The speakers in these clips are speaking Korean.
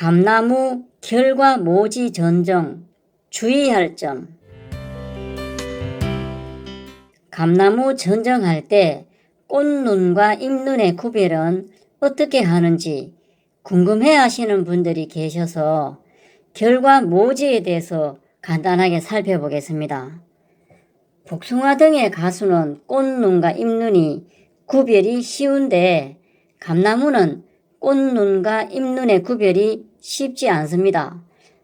감나무 결과 모지 전정 주의할 점 감나무 전정할 때 꽃눈과 잎눈의 구별은 어떻게 하는지 궁금해 하시는 분들이 계셔서 결과 모지에 대해서 간단하게 살펴보겠습니다. 복숭아 등의 가수는 꽃눈과 잎눈이 구별이 쉬운데 감나무는 꽃눈과 잎눈의 구별이 쉽지 않습니다.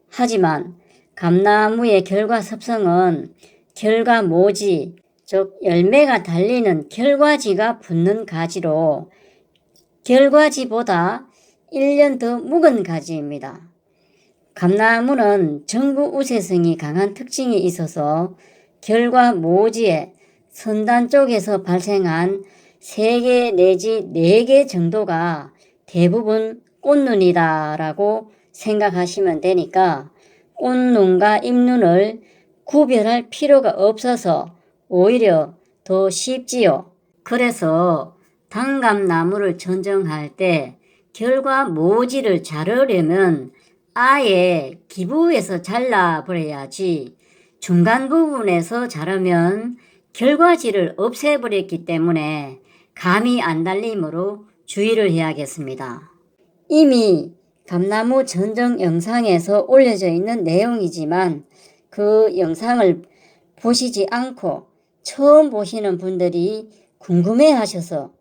하지만 감나무의 결과 습성은 결과 모지, 즉 열매가 달리는 결과지가 붙는 가지로 결과지보다 1년 더 묵은 가지입니다. 감나무는 정부 우세성이 강한 특징이 있어서 결과 모지의 선단 쪽에서 발생한 3개 내지 4개 정도가 대부분 꽃눈이다라고 생각하시면 되니까 꽃눈과 잎눈을 구별할 필요가 없어서 오히려 더 쉽지요. 그래서 단감나무를 전정할 때 결과 모지를 자르려면 아예 기부에서 잘라버려야지 중간 부분에서 자르면 결과지를 없애버렸기 때문에 감이 안 달리므로 주의를 해야겠습니다. 이미 감나무 전정 영상에서 올려져 있는 내용이지만 그 영상을 보시지 않고 처음 보시는 분들이 궁금해 하셔서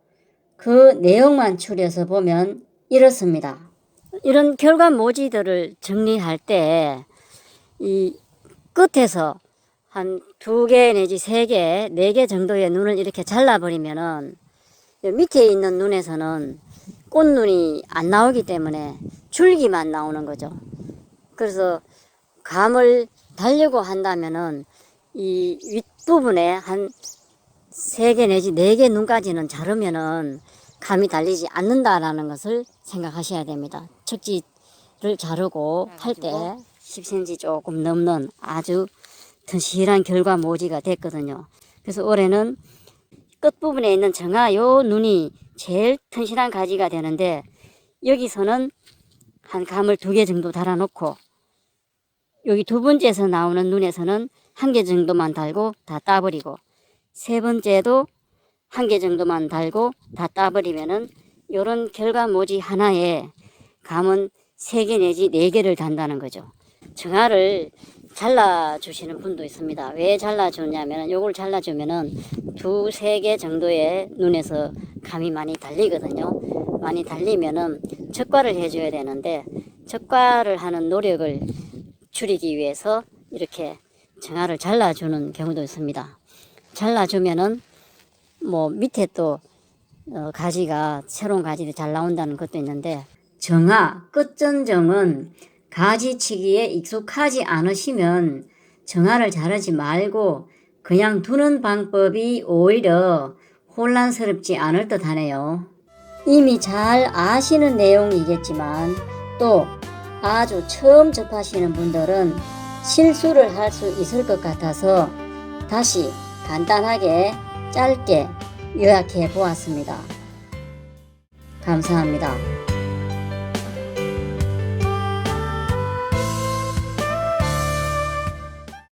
그 내용만 추려서 보면 이렇습니다. 이런 결과 모지들을 정리할 때 이 끝에서 한 두 개 내지 세 개, 네 개 정도의 눈을 이렇게 잘라버리면은 이 밑에 있는 눈에서는 꽃눈이 안 나오기 때문에 줄기만 나오는 거죠. 그래서 감을 달려고 한다면은 이 윗부분에 한 세 개 내지 네 개 눈까지는 자르면은 감이 달리지 않는다라는 것을 생각하셔야 됩니다. 척지를 자르고 할 때 10cm 조금 넘는 아주 튼실한 결과 모지가 됐거든요. 그래서 올해는 끝부분에 있는 정화 요 눈이 제일 튼실한 가지가 되는데 여기서는 한 감을 두 개 정도 달아놓고 여기 두 번째에서 나오는 눈에서는 한 개 정도만 달고 다 따버리고 세 번째도 한 개 정도만 달고 다 따버리면은 요런 결과 모지 하나에 감은 세 개 내지 네 개를 단다는 거죠. 정화를 잘라 주시는 분도 있습니다. 왜 잘라 주냐면은 요걸 잘라 주면은 두 세 개 정도의 눈에서 감이 많이 달리거든요. 많이 달리면은 척과를 해줘야 되는데 척과를 하는 노력을 줄이기 위해서 이렇게 정화를 잘라주는 경우도 있습니다. 잘라주면은 뭐 밑에 또 어, 가지가 새로운 가지들이 잘 나온다는 것도 있는데 정화 끝전정은 가지치기에 익숙하지 않으시면 정화를 자르지 말고 그냥 두는 방법이 오히려 혼란스럽지 않을 듯 하네요. 이미 잘 아시는 내용이겠지만 또 아주 처음 접하시는 분들은 실수를 할 수 있을 것 같아서 다시 간단하게 짧게 요약해 보았습니다. 감사합니다.